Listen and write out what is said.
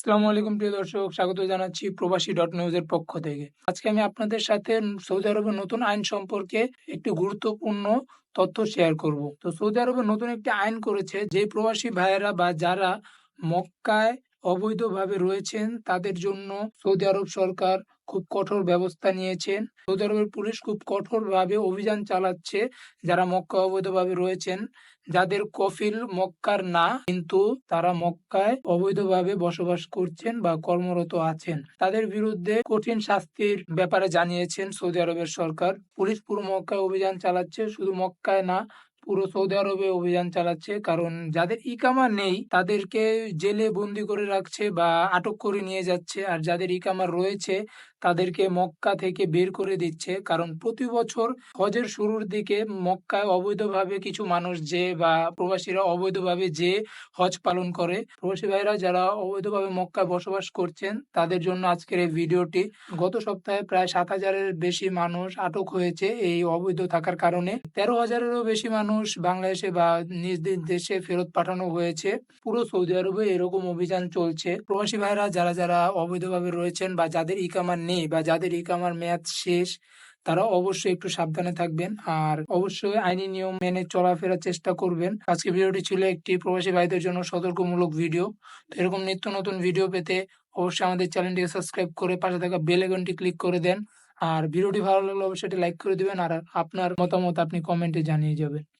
আসসালামু আলাইকুম, প্রিয় দর্শক। স্বাগত জানাচ্ছি প্রবাসী ডট নিউজ এর পক্ষ থেকে। আজকে আমি আপনাদের সাথে সৌদি আরবের নতুন আইন সম্পর্কে একটি গুরুত্বপূর্ণ তথ্য শেয়ার করব। তো সৌদি আরবে নতুন একটি আইন করেছে যে প্রবাসী ভাইয়েরা বা যারা মক্কায় অবৈধভাবে রয়েছেন, তাদের জন্য সৌদি আরব সরকার খুব কঠোর ব্যবস্থা নিয়েছেন। সৌদি আরবের পুলিশ খুব কঠোরভাবে অভিযান চালাচ্ছে যারা মক্কা অবৈধভাবে রয়েছেন। যাদের কফিল মক্কার না, কিন্তু তারা মক্কায় অবৈধভাবে বসবাস করছেন বা কর্মরত আছেন। তাদের বিরুদ্ধে কঠিন শাস্তির ব্যাপারে জানিয়েছেন সৌদি আরবের সরকার। পুলিশ পুরো মক্কায় অভিযান চালাচ্ছে, শুধু মক্কায় না পুরো সৌদি আরবে অভিযান চালাচ্ছে। কারণ যাদের ইকামা নেই, তাদেরকে জেলে বন্দি করে রাখছে বা আটক করে নিয়ে যাচ্ছে। আর যাদের ইকামা রয়েছে, তাদেরকে মক্কা থেকে বের করে দিচ্ছে। কারণ প্রতি বছর হজের শুরুর দিকে মক্কায় অবৈধভাবে কিছু মানুষ যে বা প্রবাসীরা অবৈধভাবে যে হজ পালন করে, প্রবাসী ভাইরা যারা অবৈধভাবে মক্কায় বসবাস করছেন, তাদের জন্য আজকের এই ভিডিওটি। গত সপ্তাহে প্রায় সাত হাজারের বেশি মানুষ আটক হয়েছে এই অবৈধ থাকার কারণে। তেরো হাজারেরও বেশি মানুষ বাংলাদেশে বা নিজ দেশে ফেরত পাঠানো হয়েছে। পুরো সৌদি আরবে এরকম অভিযান চলছে। প্রবাসী ভাইরা যারা যারা অবৈধভাবে রয়েছেন বা যাদের ইকামা নেই বা যাদের ইকামার মেয়াদ শেষ, তারা অবশ্যই একটু সাবধানে থাকবেন। আর অবশ্যই আইনি নিয়ম মেনে চলাফেরার চেষ্টা করবেন। আজকে ভিডিওটি ছিল একটি প্রবাসী ভাইদের জন্য সতর্কমূলক ভিডিও। তো এরকম নিত্য নতুন ভিডিও পেতে অবশ্যই আমাদের চ্যানেলটিকে সাবস্ক্রাইব করে পাশে থাকা বেল আইকনটি ক্লিক করে দেন। আর ভিডিওটি ভালো লাগলে অবশ্যই লাইক করে দিবেন। আর আপনার মতামত আপনি কমেন্টে জানিয়ে যাবেন।